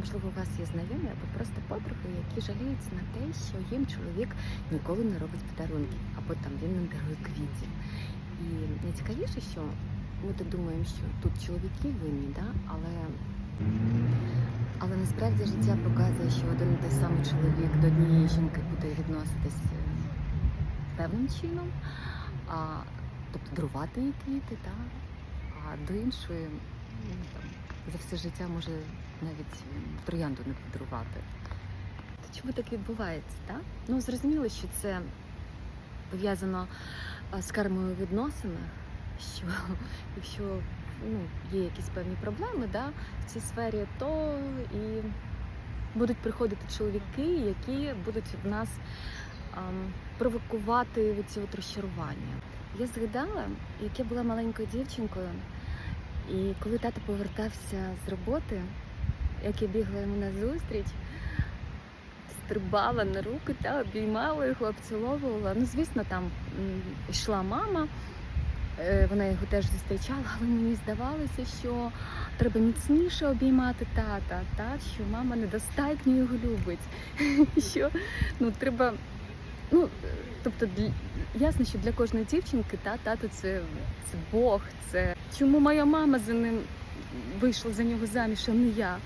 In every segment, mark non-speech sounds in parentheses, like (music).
Можливо, у вас є знайомі або просто подруги, які жаліються на те, що їм чоловік ніколи не робить подарунків, або там він не дарує квітів. І найцікавіше, що ми так думаємо, що тут чоловіки винні, да? але, але насправді життя показує, що один і той самий чоловік до однієї жінки буде відноситись е, певним чином, а, тобто дарувати їй квіти, да? а до іншої ну, там, за все життя може навіть троянду не подарувати. То чому так відбувається? Так? Ну, зрозуміло, що це пов'язано з кармою в відносинах, що (laughs) якщо ну, є якісь певні проблеми да, в цій сфері, то і будуть приходити чоловіки, які будуть в нас ам, провокувати ці от розчарування. Я згадала, як я була маленькою дівчинкою, і коли тато повертався з роботи, як я бігла йому на зустріч, стрибала на руки та обіймала його, обціловувала. Ну, звісно, там йшла мама, е, вона його теж зустрічала, але мені здавалося, що треба міцніше обіймати тата, та, що мама недостатньо його любить. (laughs) що ну, треба, ну, тобто, для- ясно, що для кожної дівчинки та, тато це, це Бог, це чому моя мама за ним вийшла за нього заміж, а не я.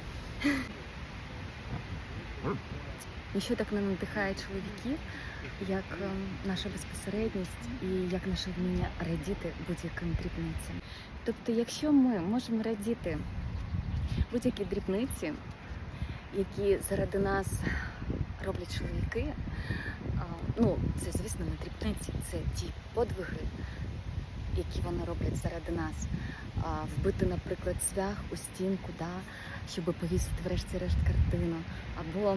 Ніщо так не надихає чоловіків, як ем, наша безпосередність і як наше вміння радіти будь-яким дрібницям. Тобто, якщо ми можемо радіти будь-які дрібниці, які заради нас роблять чоловіки, ну це звісно не дрібниці, це ті подвиги, які вони роблять заради нас. Вбити, наприклад, цвях у стінку, да, щоб повісити врешті-решт картину, або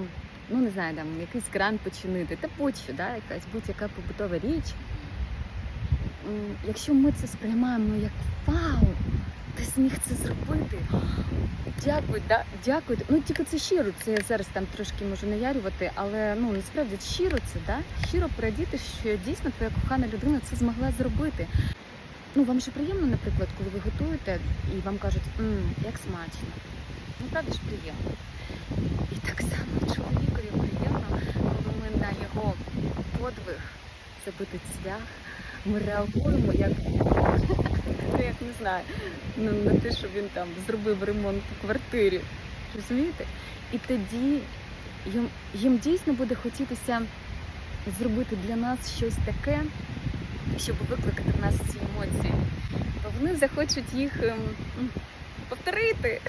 ну не знаю, там якийсь кран починити, та будь-що, да, якась будь-яка побутова річ. Якщо ми це сприймаємо як вау, ти зміг це зробити. Дякую, да, дякую. Ну тільки це щиро. Це я зараз там трошки можу наярювати, але ну насправді щиро це, да? Щиро порадіти, що дійсно твоя кохана людина це змогла зробити. Ну вам же приємно, наприклад, коли ви готуєте і вам кажуть, мм, як смачно. Ну правда ж приємно. І так само чоловікові приємно, коли ми на його подвиг забити цвях, ми реагуємо як, як не знаю, ну, на те, що він там зробив ремонт у квартирі. Розумієте? І тоді їм, їм дійсно буде хотітися зробити для нас щось таке, щоб викликати в нас ці емоції. Бо вони захочуть їх ем, повторити.